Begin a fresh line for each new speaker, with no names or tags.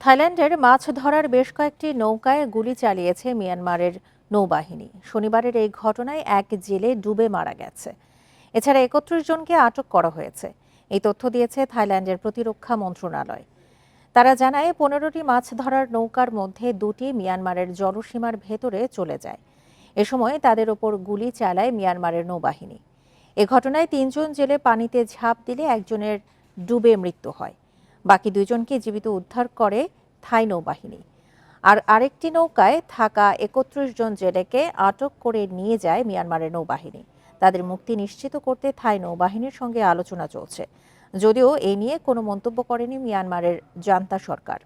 থাইল্যান্ডের মাছ ধরার বেশ কয়েকটি নৌকায় গুলি চালিয়েছে মিয়ানমারের নৌবাহিনী। শনিবারের এই ঘটনায় এক জেলে ডুবে মারা গেছে। এছাড়া একত্রিশ জনকে আটক করা হয়েছে। এই তথ্য দিয়েছে থাইল্যান্ডের প্রতিরক্ষা মন্ত্রণালয়। তারা জানায়, পনেরোটি মাছ ধরার নৌকার মধ্যে দুটি মিয়ানমারের জলসীমার ভেতরে চলে যায়। এ সময় তাদের ওপর গুলি চালায় মিয়ানমারের নৌবাহিনী। এ ঘটনায় তিনজন জেলে পানিতে ঝাঁপ দিলে একজনের ডুবে মৃত্যু হয়। বাকি দুজনকে জীবিত উদ্ধার করে থাই নৌবাহিনী। আর আরেকটি নৌকায় থাকা একত্রিশ জন জেলেকে আটক করে নিয়ে যায় মিয়ানমারের নৌবাহিনী। তাদের মুক্তি নিশ্চিত করতে থাই নৌবাহিনীর সঙ্গে আলোচনা চলছে। যদিও এ নিয়ে কোনো মন্তব্য করেনি মিয়ানমারের জান্তা সরকার।